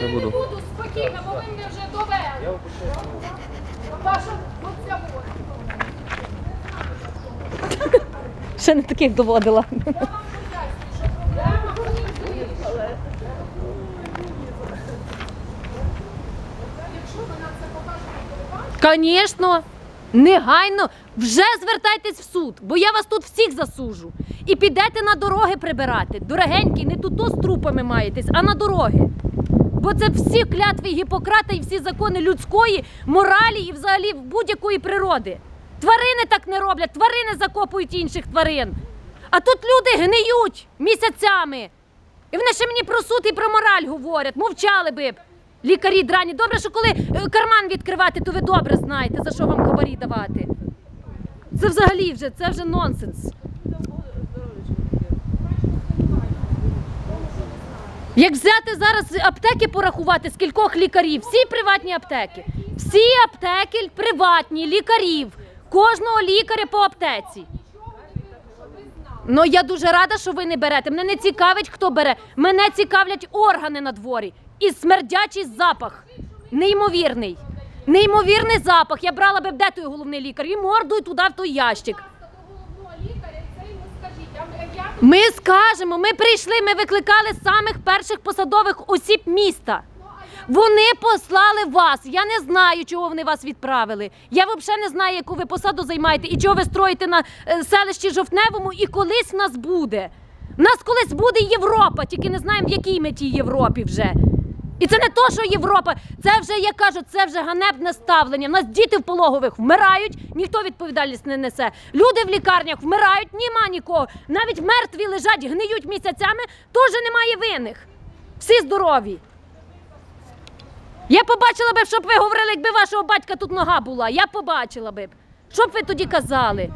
не буду. буду спокійно, бо ви мене вже довели. Ваша оця. Ще не таких доводила. Звісно, негайно вже звертайтесь в суд, бо я вас тут всіх засужу. І підете на дороги прибирати. Дорогенькі, не тут з трупами маєтесь, а на дороги. Бо це всі клятви Гіппократа і всі закони людської моралі і взагалі будь-якої природи. Тварини так не роблять, тварини закопують інших тварин. А тут люди гниють місяцями. І вони ще мені про суд і про мораль говорять, мовчали би б. Лікарі драні. Добре, що коли е, карман відкривати, то ви добре знаєте, за що вам хабарі давати. Це взагалі вже, це вже нонсенс. Як взяти зараз аптеки порахувати, скількох лікарів, всі приватні аптеки, всі аптеки приватні, лікарів, кожного лікаря по аптеці. Ну я дуже рада, що ви не берете. Мене не цікавить, хто бере. Мене цікавлять органи на дворі і смердячий запах. Неймовірний. Неймовірний запах. Я брала би де той головний лікар і мордою туди в той ящик. до головного лікаря і це йому скажіть. Я, я тут Ми скажемо, ми прийшли, ми викликали самих перших посадових осіб міста. Вони послали вас. Я не знаю, чого вони вас відправили. Я взагалі не знаю, яку ви посаду займаєте і чого ви строїте на е, селищі Жовтневому, і колись нас буде. В нас колись буде Європа, тільки не знаємо, в якій ми тій Європі вже. І це не то, що Європа, це вже, я кажу, це вже ганебне ставлення. У нас діти в пологових вмирають, ніхто відповідальність не несе. Люди в лікарнях вмирають, нема нікого. Навіть мертві лежать, гниють місяцями, теж немає винних. Всі здорові. Я побачила би, щоб ви говорили, якби вашого батька тут нога була. Я побачила би. Що б ви тоді казали?